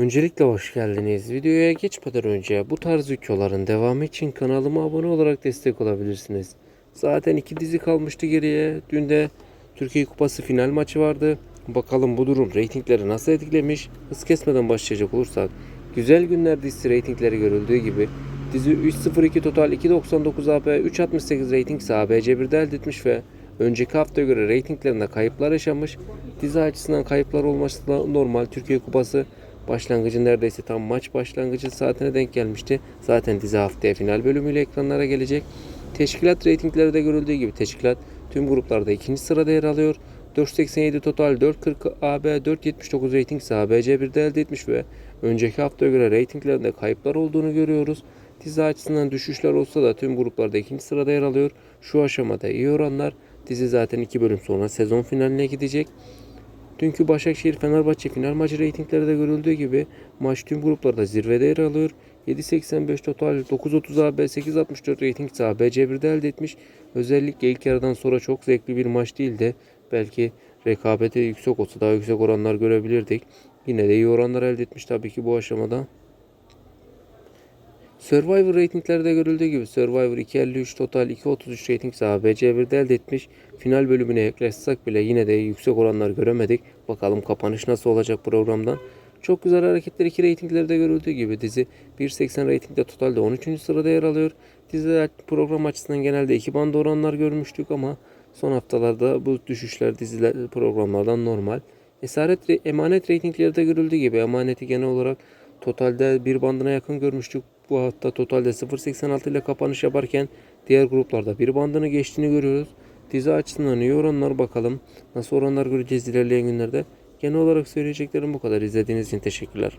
Öncelikle hoş geldiniz. Videoya geçmeden önce bu tarz videoların devamı için kanalıma abone olarak destek olabilirsiniz. Zaten iki dizi kalmıştı geriye. Dün de Türkiye Kupası final maçı vardı. Bakalım bu durum reytingleri nasıl etkilemiş? Hız kesmeden başlayacak olursak. Güzel Günler dizisi reytingleri görüldüğü gibi dizi 3.02 total 2.99 AB 3.68 reyting ise ABC1'de elde etmiş ve önceki haftaya göre reytinglerinde kayıplar yaşamış. Dizi açısından kayıplar olması da normal. Türkiye Kupası başlangıcı neredeyse tam maç başlangıcı saatine denk gelmişti. Zaten dizi haftaya final bölümüyle ekranlara gelecek. Teşkilat reytingleri de görüldüğü gibi teşkilat tüm gruplarda ikinci sırada yer alıyor. 487 total 440 AB 479 reyting ise ABC1'de elde etmiş ve önceki haftaya göre reytinglerinde kayıplar olduğunu görüyoruz. Dizi açısından düşüşler olsa da tüm gruplarda ikinci sırada yer alıyor. Şu aşamada iyi oranlar. Dizi zaten iki bölüm sonra sezon finaline gidecek. Dünkü Başakşehir Fenerbahçe final maçı reytingleri de görüldüğü gibi maç tüm gruplarda zirvede yer alıyor. 7.85 total 9.30 AB 8.64 reyting ise ABC1'de elde etmiş. Özellikle ilk yarıdan sonra çok zevkli bir maç değildi. Belki rekabeti yüksek olsa daha yüksek oranlar görebilirdik. Yine de iyi oranlar elde etmiş tabii ki bu aşamada. Survivor reytinglerde görüldüğü gibi Survivor 2.53 total 2.33 rating ise ABC1'de elde etmiş. Final bölümüne yaklaşsak bile yine de yüksek oranlar göremedik. Bakalım kapanış nasıl olacak programdan. Çok güzel hareketler 2 reytinglerde görüldüğü gibi dizi 1.80 reytingde totalde 13. sırada yer alıyor. Dizi program açısından genelde 2 band oranlar görmüştük ama son haftalarda bu düşüşler diziler programlardan normal. Esaret emanet reytinglerde görüldüğü gibi emaneti genel olarak totalde bir bandına yakın görmüştük. Bu hafta totalde 0.86 ile kapanış yaparken diğer gruplarda bir bandını geçtiğini görüyoruz. Dizi açısından iyi oranlar bakalım. Nasıl oranlar göreceğiz ilerleyen günlerde. Genel olarak söyleyeceklerim bu kadar. İzlediğiniz için teşekkürler.